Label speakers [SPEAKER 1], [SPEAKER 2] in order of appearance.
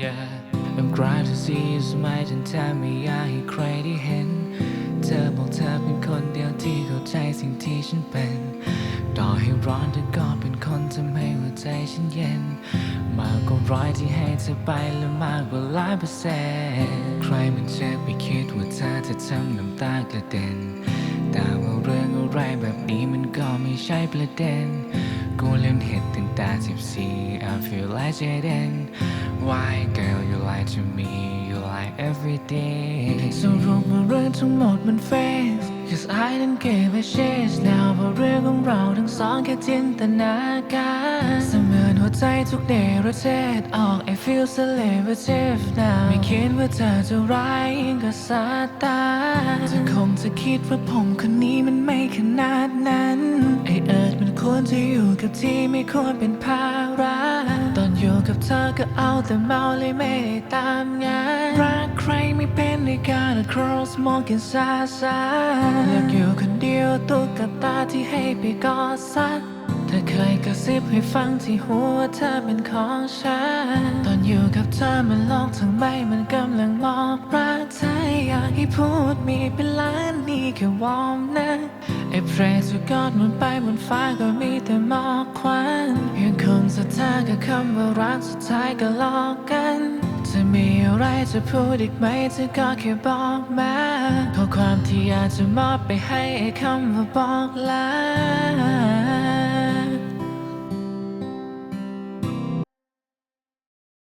[SPEAKER 1] Yeah I'm glad to see you จนแทบไม่อยากให้ใครได้เห็น เธอบอกเธอเป็นคนเดียวที่เข้าใจสิ่งที่ฉันเป็น ต่อให้ร้อนเธอก็เป็นคนทำให้หัวใจฉันเย็น มากกว่ารอยที่ให้เธอไปและมากกว่าล้านเปอร์เซ็นใครมันเชฟไปคิดว่าเธอจะทำน้ำตากระเด็น แต่ว่าเรื่องอะไรแบบนี้มันก็ไม่ใช่ประเด็น กูเล่นเห็ดตั้งแต่14 I feel like Jaden Why girl you lie to me you lie every day สรุปว่าเรื่องทั้งหมดมัน fake Cause I didn't give a shit now เพราะเรื่องของเราทั้งสองแค่จินตนาการ หัวใจทุกเดรเทศออก I feel celebrative now ไม่คิดว่าเธอจะร้ายยิ่งกว่าซาตานเธอคงจะคิดว่าผมคนนี้มันไม่ขนาดนั้น ไอเอิร์ธมันควรจะอยู่กับที่ไม่ควรเป็นภาระตอนอยู่กับเธอก็เอาแต่เมาเลยไม่ได้ตามงานรักใครไม่เป็นในการ cross มองกันซาซาอยากอยู่คนเดียวตุ๊กตาที่ให้ไปกอดสัก เธอเคยกระซิบให้ฟังที่หัวเธอเป็นของฉัน ตอนอยู่กับเธอมันโลกทั้งใบมันกำลังมอบรักเธออยากให้พูดมีเป็นล้านนี่แค่วอมนะ I pray to God มันไปบนฟ้าก็มีแต่หมอกควันยังคงศรัทธากับคำว่ารักสุดท้ายก็หลอกกันจะมีอะไรจะพูดอีกไหมเธอก็แค่บอกมาข้อความที่อยากจะมอบไปให้ไอ้คำว่าบอกลา